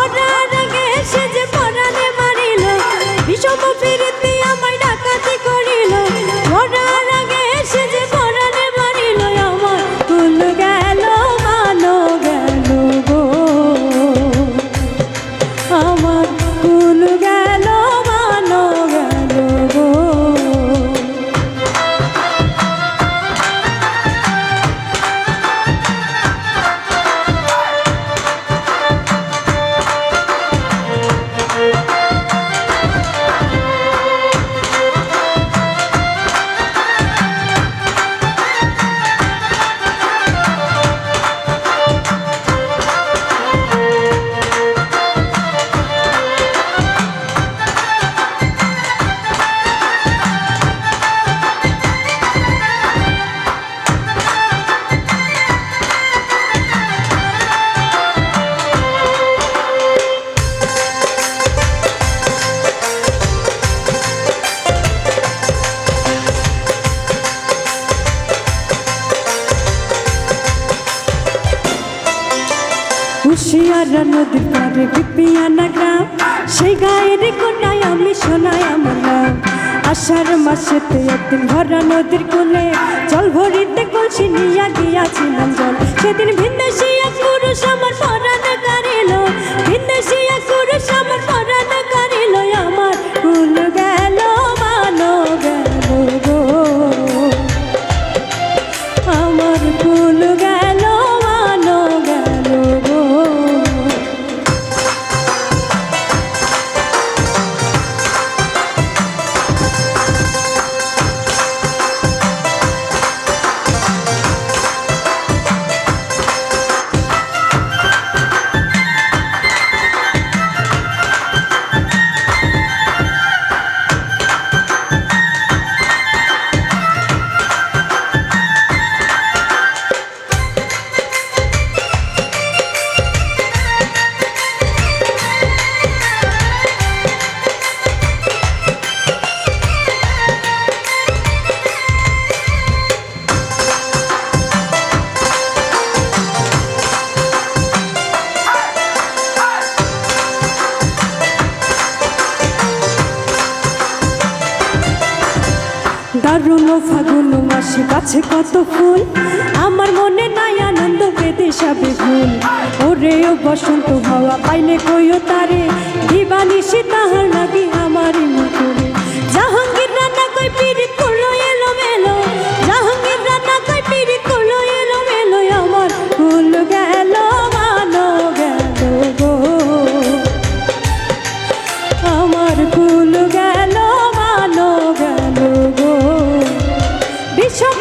মরার আগে সে যে পরাণে মারিল, বিষম ফিরিতে আমায় ডাকাতি করিল। মরার আগে সে আমার কুল ভরা নদীর পারে বিপিয়ানা গ্রাম সেই গায়ের কোনায় আমি শোনাই আমার নাম আষাঢ় মাসেতে একদিন ভরা নদীর কোলে জল ভরিতে কলসি নিয়া গিয়াছিলাম জল। সেদিন ভিন্দেশি এক পুরুষ আমার দারুণ ফাগুন মাসে কাছে কত ফুল। আমার মনে নাই আনন্দ পেতে সাবে ভুল। ওরে ও বসন্ত হওয়া পাইলে কইও তারে দিবানিসি তাহার লাগি বিষম